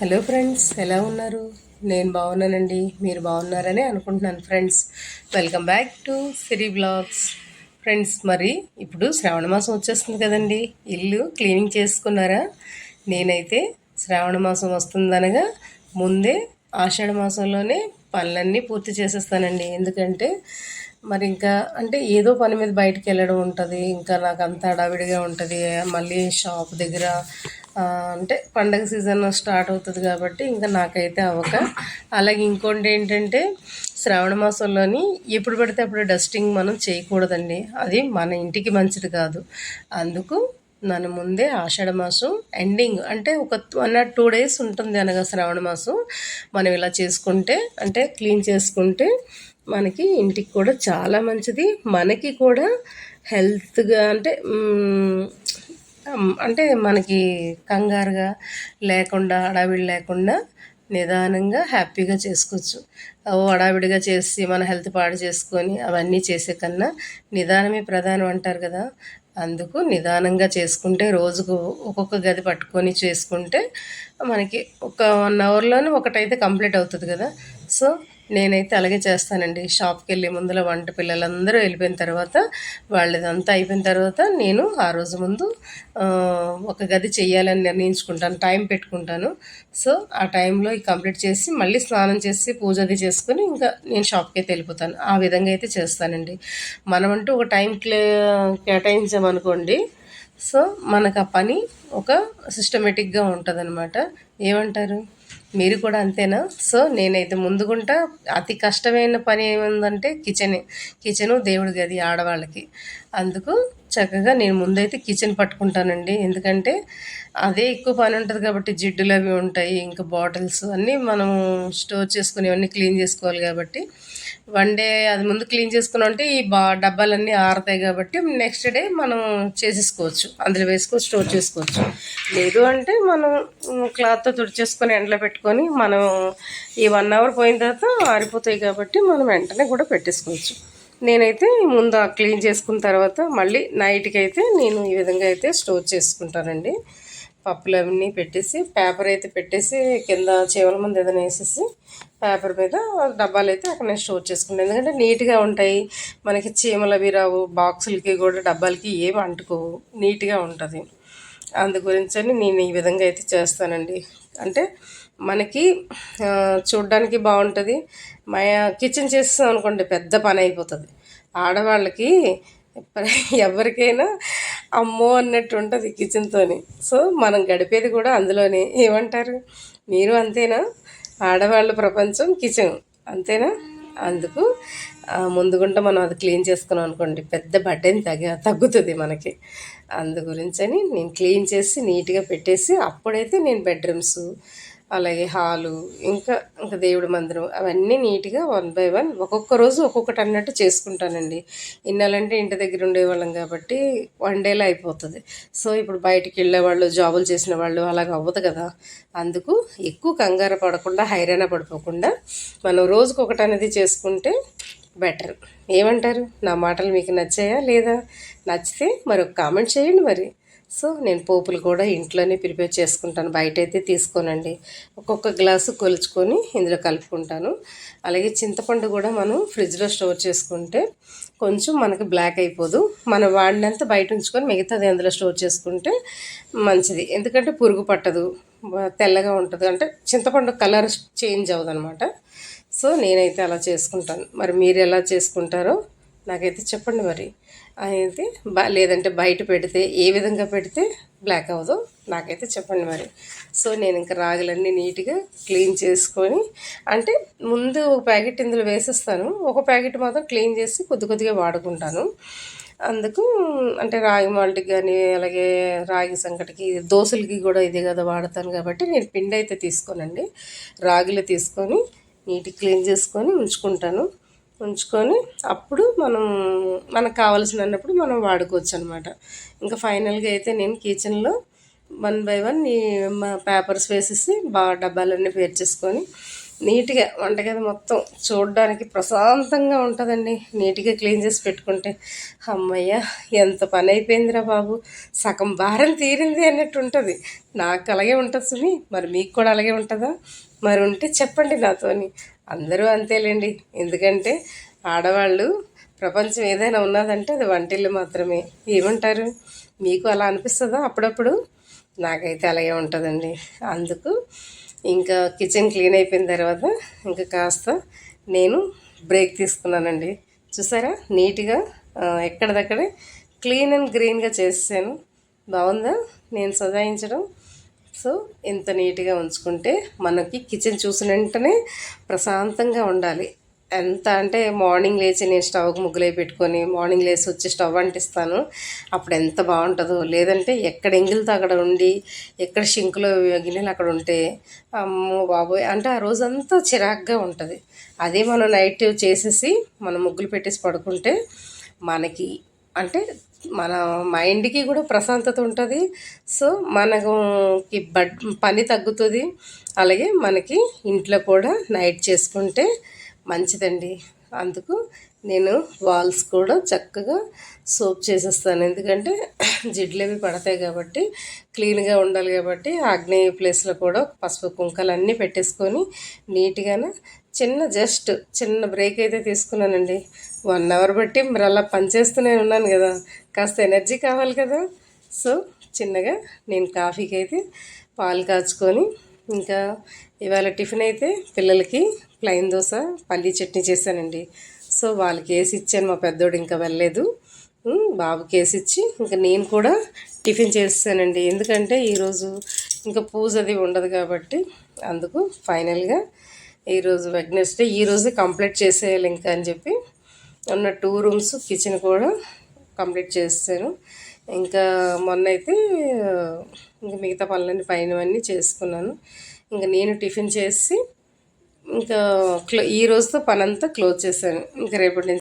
Hello friends ఎలా ఉన్నారు? నేను బాగున్నానండి. మీరు బాగున్నారని అనుకుంటున్నాను friends welcome back to Siri blogs friends మరి ఇప్పుడు శ్రావణ మాసం వచ్చేస్తుంది కదండి. ఇల్లు క్లీనింగ్ చేసుకున్నారా? నేనైతే శ్రావణ మాసం వస్తుందనగా ముందే ఆషాఢ మాసంలోనే పనులన్నీ పూర్తి చేసేస్తానండి. ఎందుకంటే మరి ఇంకా అంటే ఏదో పని మీద బయటకు వెళ్ళడం ఉంటుంది. ఇంకా నాకు అంత హడావిడిగా ఉంటుంది. మళ్ళీ షాప్ దగ్గర అంటే పండగ సీజన్ స్టార్ట్ అవుతుంది కాబట్టి ఇంకా నాకైతే అవ్వక అలాగే ఇంకోటి ఏంటంటే శ్రావణ మాసంలోని ఎప్పుడు పడితే అప్పుడు డస్టింగ్ మనం చేయకూడదండి. అది మన ఇంటికి మంచిది కాదు. అందుకు నన్ను ముందే ఆషాఢ మాసం ఎండింగ్ అంటే ఒక వన్ ఆర్ టూ డేస్ ఉంటుంది అనగా శ్రావణ మాసం. మనం ఇలా చేసుకుంటే అంటే క్లీన్ చేసుకుంటే మనకి ఇంటికి కూడా చాలా మంచిది. మనకి కూడా హెల్త్గా అంటే అంటే మనకి కంగారుగా లేకుండా హడావిడి లేకుండా నిదానంగా హ్యాపీగా చేసుకోవచ్చు. ఓ హడావిడిగా చేసి మన హెల్త్ పాడు చేసుకొని అవన్నీ చేసే కన్నా నిదానమే ప్రధానం అంటారు కదా. అందుకు నిదానంగా చేసుకుంటే రోజుకు ఒక్కొక్క గది పట్టుకొని చేసుకుంటే మనకి ఒక వన్ అవర్లోనే ఒకటైతే కంప్లీట్ అవుతుంది కదా. సో నేనైతే అలాగే చేస్తానండి. షాప్కి వెళ్ళే ముందర వంట పిల్లలందరూ వెళ్ళిపోయిన తర్వాత వాళ్ళదంతా అయిపోయిన తర్వాత నేను ఆ రోజు ముందు ఒక గది చేయాలని నిర్ణయించుకుంటాను టైం పెట్టుకుంటాను. సో ఆ టైంలో కంప్లీట్ చేసి మళ్ళీ స్నానం చేసి పూజ అది చేసుకుని ఇంకా నేను షాప్కి అయితే వెళ్ళిపోతాను. ఆ విధంగా అయితే చేస్తానండి. మనమంటూ ఒక టైం క్లే కేటాయించామనుకోండి సో మనకు ఆ పని ఒక సిస్టమేటిక్గా ఉంటుంది ఏమంటారు? మీరు కూడా అంతేనా? సో నేనైతే ముందుకుంటా అతి కష్టమైన పని ఏముందంటే కిచెనే. కిచెను దేవుడి గది ఆడవాళ్ళకి. అందుకు చక్కగా నేను ముందైతే కిచెన్ పట్టుకుంటానండి. ఎందుకంటే అదే ఎక్కువ పని ఉంటుంది కాబట్టి జిడ్డులు అవి ఉంటాయి ఇంకా బాటిల్స్ అన్నీ మనం స్టోర్ చేసుకునేవన్నీ క్లీన్ చేసుకోవాలి కాబట్టి. వన్ డే అది ముందు క్లీన్ చేసుకుని ఉంటే ఈ బా డబ్బాలన్నీ ఆరుతాయి కాబట్టి నెక్స్ట్ డే మనం చేసేసుకోవచ్చు. అందులో వేసుకొని స్టోర్ చేసుకోవచ్చు. లేదు అంటే మనం క్లాత్తో తుడిచేసుకొని ఎండలో పెట్టుకొని మనం ఈ వన్ అవర్ పోయిన తర్వాత ఆరిపోతాయి కాబట్టి మనం వెంటనే కూడా పెట్టేసుకోవచ్చు. నేనైతే ముందు క్లీన్ చేసుకున్న తర్వాత మళ్ళీ నైట్కి అయితే నేను ఈ విధంగా అయితే స్టోర్ చేసుకుంటానండి. పప్పులు అవన్నీ పెట్టేసి పేపర్ అయితే పెట్టేసి కింద చేవల ముందు ఏదైనా వేసేసి పేపర్ మీద డబ్బాలు అయితే అక్కడ నేను స్టోర్ చేసుకుంటాను ఎందుకంటే నీట్గా ఉంటాయి. మనకి చీమలు అవి రావు. బాక్సులకి కూడా డబ్బాలకి ఏమి అంటుకోవు. నీట్గా ఉంటుంది. అందు గురించి నేను ఈ విధంగా అయితే చేస్తానండి. అంటే మనకి చూడ్డానికి బాగుంటుంది. మా కిచెన్ చేస్తాం అనుకోండి పెద్ద పని అయిపోతుంది. ఆడవాళ్ళకి ఎవరికైనా అమ్మో అన్నట్టు ఉంటుంది కిచెన్తోని. సో మనం గడిపేది కూడా అందులోనే. ఏమంటారు? మీరు అంతేనా? ఆడవాళ్ళ ప్రపంచం కిచెన్. అంతేనా? అందుకు ముందుగుంటే మనం అది క్లీన్ చేసుకున్నాం అనుకోండి పెద్ద బటన్ తగ్గ తగ్గుతుంది మనకి. అందు గురించని నేను క్లీన్ చేసి నీట్గా పెట్టేసి అప్పుడైతే నేను బెడ్రూమ్స్ అలాగే హాలు ఇంకా ఇంకా దేవుడి మందిరం అవన్నీ నీట్గా వన్ బై వన్ ఒక్కొక్క రోజు ఒక్కొక్కటి అన్నట్టు చేసుకుంటానండి. ఇన్నాళ్ళంటే ఇంటి దగ్గర ఉండేవాళ్ళం కాబట్టి వన్ డేలో అయిపోతుంది. సో ఇప్పుడు బయటికి వెళ్ళేవాళ్ళు జాబులు చేసిన వాళ్ళు అలాగ అవ్వదు కదా. అందుకు ఎక్కువ కంగారు పడకుండా హైరాణ పడిపోకుండా మనం రోజుకొకటి అనేది చేసుకుంటే బెటర్. ఏమంటారు? నా మాటలు మీకు నచ్చాయా లేదా? నచ్చితే మరొక కామెంట్ చేయండి మరి. సో నేను పోపులు కూడా ఇంట్లోనే ప్రిపేర్ చేసుకుంటాను. బయట అయితే తీసుకోనండి. ఒక్కొక్క గ్లాసు కొలుచుకొని ఇందులో కలుపుకుంటాను. అలాగే చింతపండు కూడా మనం ఫ్రిడ్జ్లో స్టోర్ చేసుకుంటే కొంచెం మనకి బ్లాక్ అయిపోదు. మనం వాడినంత బయట ఉంచుకొని మిగతాది అందులో స్టోర్ చేసుకుంటే మంచిది. ఎందుకంటే పురుగు పట్టదు. తెల్లగా ఉంటుంది. అంటే చింతపండు కలర్ చేంజ్ అవ్వదు అనమాట సో నేనైతే అలా చేసుకుంటాను. మరి మీరు ఎలా చేసుకుంటారో నాకైతే చెప్పండి మరి. అయితే లేదంటే బయట పెడితే ఏ విధంగా పెడితే బ్లాక్ అవ్వదు. నాకైతే చెప్పండి మరి. సో నేను ఇంకా రాగులన్నీ నీట్గా క్లీన్ చేసుకొని అంటే ముందు ఒక ప్యాకెట్ ఇందులో వేసేస్తాను. ఒక ప్యాకెట్ మాత్రం క్లీన్ చేసి కొద్ది కొద్దిగా వాడుకుంటాను. అందుకు అంటే రాగి మాల్ట్కి కానీ అలాగే రాగి సంకటికి దోశలకి కూడా ఇదే కదా వాడతాను కాబట్టి నేను పిండి అయితే తీసుకోనండి. రాగిలో తీసుకొని నీట్గా క్లీన్ చేసుకొని ఉంచుకుంటాను. ఉంచుకొని అప్పుడు మనం మనకు కావాల్సిన అన్నప్పుడు మనం వాడుకోవచ్చు అనమాట ఇంకా ఫైనల్గా అయితే నేను కిచెన్లో వన్ బై వన్ ఈ పేపర్స్ వేసేసి బాగా డబ్బాలన్నీ పేర్చేసుకొని నీట్గా వంటగది మొత్తం చూడడానికి ప్రశాంతంగా ఉంటుందండి. నీట్గా క్లీన్ చేసి పెట్టుకుంటే అమ్మయ్య ఎంత పని అయిపోయిందిరా బాబు. సగం భారం తీరింది అన్నట్టు ఉంటుంది. నాకు అలాగే ఉంటుంది సుమి. మరి మీకు కూడా అలాగే ఉంటుందా? మరి ఉంటే చెప్పండి నాతోని. అందరూ అంతేలేండి. ఎందుకంటే ఆడవాళ్ళు ప్రపంచం ఏదైనా ఉన్నదంటే అది వంటిల్లు మాత్రమే. ఏమంటారు? మీకు అలా అనిపిస్తుందా అప్పుడప్పుడు? నాకైతే అలాగే ఉంటుందండి. అందుకు ఇంకా కిచెన్ క్లీన్ అయిపోయిన తర్వాత ఇంకా కాస్త నేను బ్రేక్ తీసుకున్నానండి. చూసారా? నీట్గా ఎక్కడిదక్కడే క్లీన్ అండ్ గ్రీన్గా చేసాను బాగుందా? నేను సజాయించడం. సో ఎంత నీట్గా ఉంచుకుంటే మనకి కిచెన్ చూసిన వెంటనే ప్రశాంతంగా ఉండాలి. ఎంత అంటే మార్నింగ్ లేచి నేను స్టవ్కి ముగ్గులే పెట్టుకొని మార్నింగ్ లేచి వచ్చి స్టవ్ అంటిస్తాను. అప్పుడు ఎంత బాగుంటుందో. లేదంటే ఎక్కడ ఎంగిలితో అక్కడ ఉండి ఎక్కడ షింకులో గిన్నెలు అక్కడ ఉంటే అమ్మో బాబోయ్! అంటే ఆ రోజంతా చిరాగ్గా ఉంటుంది. అదే మనం నైట్ చేసేసి మనం ముగ్గులు పెట్టేసి పడుకుంటే మనకి అంటే మన మైండ్కి కూడా ప్రశాంతత ఉంటుంది. సో మనకు బడ్ పని తగ్గుతుంది. అలాగే మనకి ఇంట్లో కూడా నైట్ చేసుకుంటే మంచిదండి. అందుకు నేను వాల్స్ కూడా చక్కగా సోప్ చేసేస్తాను. ఎందుకంటే జిడ్లు అవి పడతాయి కాబట్టి క్లీన్గా ఉండాలి కాబట్టి ఆగ్నేయ ప్లేస్లో కూడా పసుపు కుంకాలు అన్నీ పెట్టేసుకొని నీట్గానే చిన్న జస్ట్ చిన్న బ్రేక్ అయితే తీసుకున్నానండి. వన్ అవర్ బట్టి మరి అలా పనిచేస్తూనే ఉన్నాను కదా. కాస్త ఎనర్జీ కావాలి కదా. సో చిన్నగా నేను కాఫీకి అయితే పాలు కాచుకొని ఇంకా ఇవాళ టిఫిన్ అయితే పిల్లలకి ప్లెయిన్ దోశ పల్లీ చట్నీ చేశానండి. సో వాళ్ళకి వేసి ఇచ్చాను మా పెద్దోడు ఇంకా వెళ్ళలేదు. బాబుకి వేసి ఇచ్చి ఇంకా నేను కూడా టిఫిన్ చేస్తానండి. ఎందుకంటే ఈరోజు ఇంకా పూజ అది ఉండదు కాబట్టి అందుకు ఫైనల్గా ఈరోజు వెగ్నెస్డే ఈరోజు కంప్లీట్ చేసేయాలి ఇంకా అని చెప్పి ఉన్న టూ రూమ్స్ కిచెన్ కూడా కంప్లీట్ చేస్తాను. ఇంకా మొన్న అయితే ఇంకా మిగతా పనులన్నీ పైనవన్నీ చేసుకున్నాను. ఇంకా నేను టిఫిన్ చేసి ఇంకా క్లో ఈ రోజుతో పని అంతా క్లోజ్ చేశాను. ఇంకా రేపటి నుంచి